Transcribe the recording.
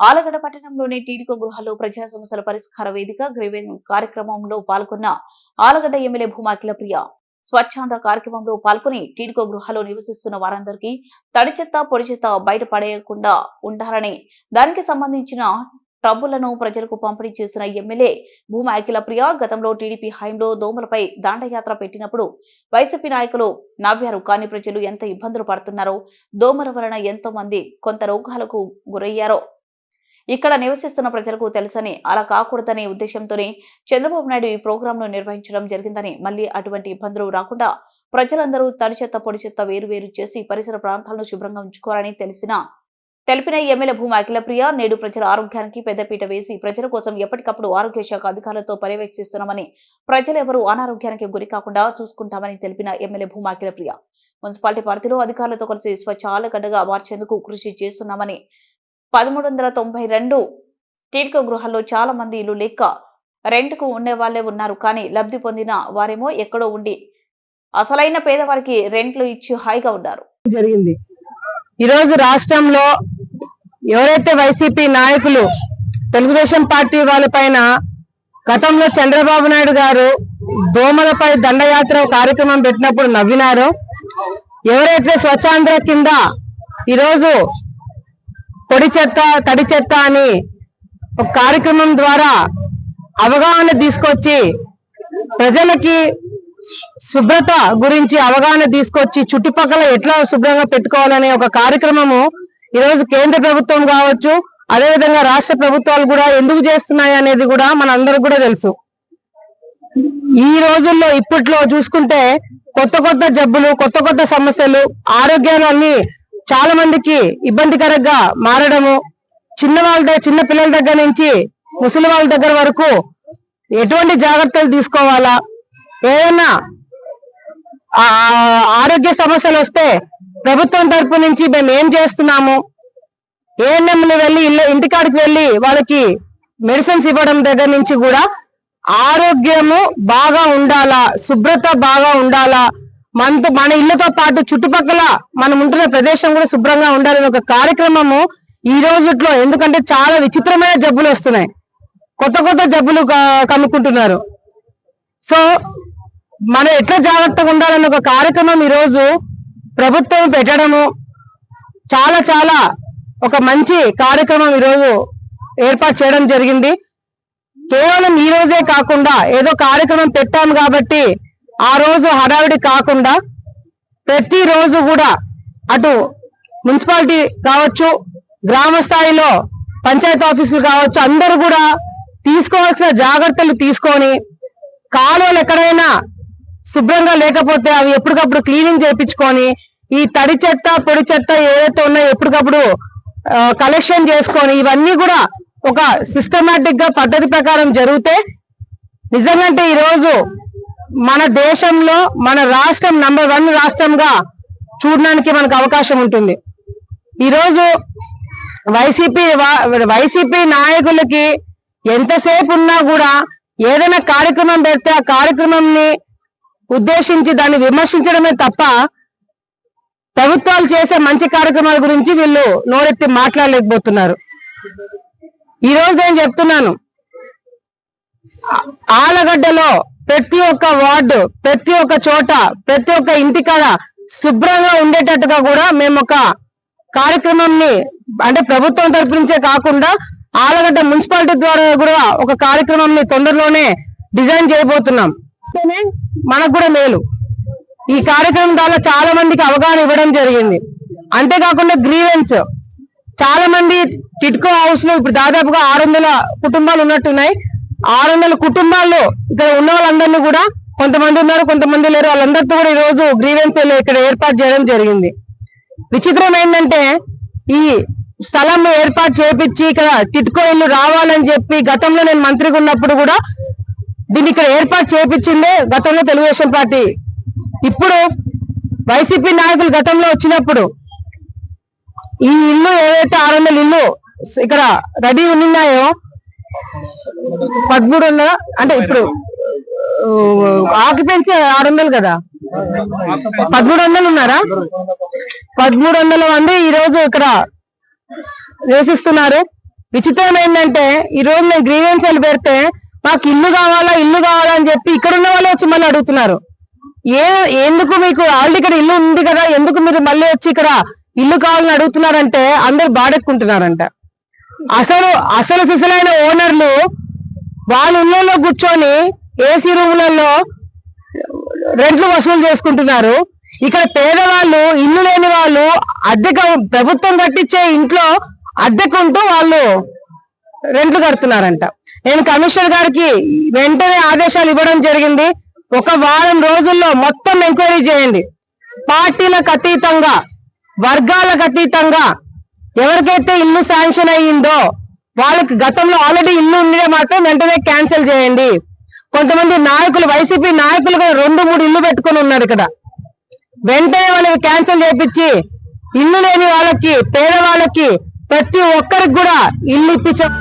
ఆలగడ్డ పట్టణంలోని టీడీకో గృహాల్లో ప్రజా సమస్యల పరిష్కార వేదిక గ్రీవెన్ కార్యక్రమంలో పాల్గొన్న ఆలగడ్డ ఎమ్మెల్యే భూమాకిల ప్రియ. స్వచ్ఛాంద కార్యక్రమంలో పాల్గొని టీడీకో గృహాల్లో నివసిస్తున్న వారందరికీ తడి చెత్త పొడి చెత్త బయటపడేయకుండా ఉండాలని దానికి సంబంధించిన టబ్బులను ప్రజలకు పంపిణీ చేసిన ఎమ్మెల్యే భూమా అఖిలప్రియ గతంలో టీడీపీ హయాంలో దోమలపై దాండయాత్ర పెట్టినప్పుడు వైసీపీ నాయకులు నవ్వారు. కానీ ప్రజలు ఎంత ఇబ్బందులు పడుతున్నారో దోమల వలన ఎంతో మంది కొంత రోగాలకు గురయ్యారో ఇక్కడ నివసిస్తున్న ప్రజలకు తెలుసని అలా కాకూడదనే ఉద్దేశంతోనే చంద్రబాబు నాయుడు ఈ ప్రోగ్రాంను నిర్వహించడం జరిగిందని మళ్ళీ అటువంటి ఇబ్బందులు రాకుండా ప్రజలందరూ తడి చెత్త పొడి చెత్త వేరువేరు చేసి పరిసర ప్రాంతాలను శుభ్రంగా ఉంచుకోవాలని తెలిసిన తెలిపిన ఎమ్మెల్యే భూమి అఖిలప్రియ నేడు ప్రజల ఆరోగ్యానికి పెద్దపీట వేసి ప్రజల కోసం ఎప్పటికప్పుడు ఆరోగ్య శాఖ అధికారులతో పర్యవేక్షిస్తున్నామని ప్రజలెవరూ అనారోగ్యానికి గురి కాకుండా చూసుకుంటామని తెలిపిన ఎమ్మెల్యే భూమా అఖిలప్రియ. మున్సిపాలిటీ పరిధిలో అధికారులతో కలిసి స్వచ్ఛాలగడ్డగా మార్చేందుకు కృషి చేస్తున్నామని పదమూడు వందల తొంభై రెండు టీడ్కో గృహాల్లో చాలా మంది ఇల్లు లేక రెంట్కు ఉండే వాళ్ళే ఉన్నారు. కానీ లబ్ధి పొందిన వారేమో ఎక్కడో ఉండి అసలైన పేదవారికి రెంట్లు ఇచ్చి హాయిగా ఉన్నారు. జరిగింది. ఈరోజు రాష్ట్రంలో ఎవరైతే వైసీపీ నాయకులు తెలుగుదేశం పార్టీ వాళ్ళపైన గతంలో చంద్రబాబు నాయుడు గారు దోమలపై దండయాత్ర కార్యక్రమం పెట్టినప్పుడు నవ్వినారో ఎవరైతే స్వచ్ఛాంధ్ర కింద ఈరోజు పొడి చెత్త తడి చెత్త అని ఒక కార్యక్రమం ద్వారా అవగాహన తీసుకొచ్చి ప్రజలకి శుభ్రత గురించి అవగాహన తీసుకొచ్చి చుట్టుపక్కల ఎట్లా శుభ్రంగా పెట్టుకోవాలనే ఒక కార్యక్రమము ఈరోజు కేంద్ర ప్రభుత్వం కావచ్చు అదేవిధంగా రాష్ట్ర ప్రభుత్వాలు కూడా ఎందుకు చేస్తున్నాయి అనేది కూడా మనందరికి కూడా తెలుసు. ఈ రోజుల్లో ఇప్పట్లో చూసుకుంటే కొత్త కొత్త జబ్బులు కొత్త కొత్త సమస్యలు ఆరోగ్యాలు అన్ని చాలా మందికి ఇబ్బందికరంగా మారడము చిన్న వాళ్ళ చిన్న పిల్లల దగ్గర నుంచి ముసలి వాళ్ళ దగ్గర వరకు ఎటువంటి జాగ్రత్తలు తీసుకోవాలా? ఏదైనా ఆరోగ్య సమస్యలు వస్తే ప్రభుత్వం తరపు నుంచి మేము ఏం చేస్తున్నాము? ఏఎన్ఎంలు వెళ్ళి ఇల్లు ఇంటికాడికి వెళ్ళి వాళ్ళకి మెడిసిన్స్ ఇవ్వడం దగ్గర నుంచి కూడా ఆరోగ్యము బాగా ఉండాలా? శుభ్రత బాగా ఉండాలా? మనతో మన ఇళ్ళతో పాటు చుట్టుపక్కల మనం ఉంటున్న ప్రదేశం కూడా శుభ్రంగా ఉండాలని ఒక కార్యక్రమము ఈ రోజుట్లో. ఎందుకంటే చాలా విచిత్రమైన జబ్బులు వస్తున్నాయి. కొత్త కొత్త జబ్బులు కనుక్కుంటున్నారు సో మనం ఎట్లా జాగ్రత్తగా ఉండాలని ఒక కార్యక్రమం ఈ రోజు ప్రభుత్వం పెట్టడము చాలా చాలా ఒక మంచి కార్యక్రమం ఈ రోజు ఏర్పాటు చేయడం జరిగింది. కేవలం ఈ రోజే కాకుండా ఏదో కార్యక్రమం పెట్టాము కాబట్టి ఆ రోజు హడావిడి కాకుండా ప్రతి రోజు కూడా అటు మున్సిపాలిటీ కావచ్చు గ్రామ స్థాయిలో పంచాయతీ ఆఫీసులు కావచ్చు అందరూ కూడా తీసుకోవాల్సిన జాగ్రత్తలు తీసుకొని కాలువలు ఎక్కడైనా శుభ్రంగా లేకపోతే అవి ఎప్పటికప్పుడు క్లీనింగ్ చేయించుకొని ఈ తడి చెత్త పొడి చెత్త ఏదైతే ఉన్నాయో ఎప్పటికప్పుడు కలెక్షన్ చేసుకొని ఇవన్నీ కూడా ఒక సిస్టమేటిక్గా పద్ధతి ప్రకారం జరిగితే నిజంగా ఈ రోజు మన దేశంలో మన రాష్ట్రం నంబర్ వన్ రాష్ట్రంగా చూడడానికి మనకు అవకాశం ఉంటుంది. ఈరోజు వైసీపీ వైసీపీ నాయకులకి ఎంతసేపు ఉన్నా కూడా ఏదైనా కార్యక్రమం పెడితే ఆ కార్యక్రమంని ఉద్దేశించి దాన్ని విమర్శించడమే తప్ప ప్రభుత్వాలు చేసే మంచి కార్యక్రమాల గురించి వీళ్ళు నోరెత్తి మాట్లాడలేకపోతున్నారు. ఈ రోజు నేను చెప్తున్నాను. ఆలగడ్డలో ప్రతి ఒక్క వార్డు ప్రతి ఒక్క చోట ప్రతి ఒక్క ఇంటికాడ శుభ్రంగా ఉండేటట్టుగా కూడా మేము ఒక కార్యక్రమంని అంటే ప్రభుత్వం తరపు నుంచే కాకుండా ఆలగడ్డ మున్సిపాలిటీ ద్వారా కూడా ఒక కార్యక్రమంని తొందరలోనే డిజైన్ చేయబోతున్నాం. మనకు కూడా మేలు. ఈ కార్యక్రమం ద్వారా చాలా మందికి అవగాహన ఇవ్వడం జరిగింది. అంతేకాకుండా గ్రీవెన్స్. చాలా మంది టిట్కో హౌస్లో ఇప్పుడు దాదాపుగా ఆరు వందల కుటుంబాలు ఉన్నట్టున్నాయి. ఆరు వందల కుటుంబాల్లో ఇక్కడ ఉన్న వాళ్ళందరినీ కూడా కొంతమంది ఉన్నారు కొంతమంది లేరు. వాళ్ళందరితో కూడా ఈ రోజు గ్రీవెన్స్ ఇక్కడ ఏర్పాటు చేయడం జరిగింది. విచిత్రం ఏంటంటే ఈ స్థలం ఏర్పాటు చేపించి ఇక్కడ టిట్కో ఇల్లు రావాలని చెప్పి గతంలో నేను మంత్రిగా ఉన్నప్పుడు కూడా దీన్ని ఇక్కడ ఏర్పాటు చేపించిందే గతంలో తెలుగుదేశం పార్టీ. ఇప్పుడు వైసీపీ నాయకులు గతంలో వచ్చినప్పుడు ఈ ఇల్లు ఏదైతే ఆరు ఇల్లు ఇక్కడ రెడీ ఉన్నాయో పదమూడు వందల? అంటే ఇప్పుడు ఆక్యుపెన్సీ ఆరు వందలు కదా? పదమూడు వందలు ఉన్నారా? పదమూడు వందల మంది ఈరోజు ఇక్కడ నివసిస్తున్నారు. విచిత్రం ఏంటంటే ఈ రోజు గ్రీవెన్సీలు పెడితే మాకు ఇల్లు కావాలా ఇల్లు కావాలా అని చెప్పి ఇక్కడ ఉన్న వాళ్ళు వచ్చి మళ్ళీ అడుగుతున్నారు. ఏ ఎందుకు మీకు ఆల్రెడీ ఇక్కడ ఇల్లు ఉంది కదా? ఎందుకు మీరు మళ్ళీ వచ్చి ఇక్కడ ఇల్లు కావాలని అడుగుతున్నారంటే అందరు బాడెక్కుంటున్నారంట. అసలు అసలు సిసలైన ఓనర్లు వాళ్ళ ఇళ్ళల్లో కూర్చొని ఏసీ రూములలో రెంట్లు వసూలు చేసుకుంటున్నారు. ఇక్కడ పేదవాళ్ళు ఇల్లు లేని వాళ్ళు అద్దెకు ప్రభుత్వం కట్టించే ఇంట్లో అద్దెకుంటూ వాళ్ళు రెంట్లు కడుతున్నారంట. నేను కమిషనర్ గారికి వెంటనే ఆదేశాలు ఇవ్వడం జరిగింది. ఒక వారం రోజుల్లో మొత్తం ఎంక్వైరీ చేయండి. పార్టీలకు అతీతంగా వర్గాలకు అతీతంగా ఎవరికైతే ఇల్లు శాంక్షన్ అయ్యిందో వాళ్ళకి గతంలో ఆల్రెడీ ఇల్లు ఉండే మాత్రం వెంటనే క్యాన్సిల్ చేయండి. కొంతమంది నాయకులు వైసీపీ నాయకులు కూడా రెండు మూడు ఇల్లు పెట్టుకొని ఉన్నారు ఇక్కడ. వెంటనే వాళ్ళకి క్యాన్సిల్ చేపించి ఇల్లు లేని వాళ్ళకి పేదవాళ్ళకి ప్రతి ఒక్కరికి కూడా ఇల్లు ఇప్పించారు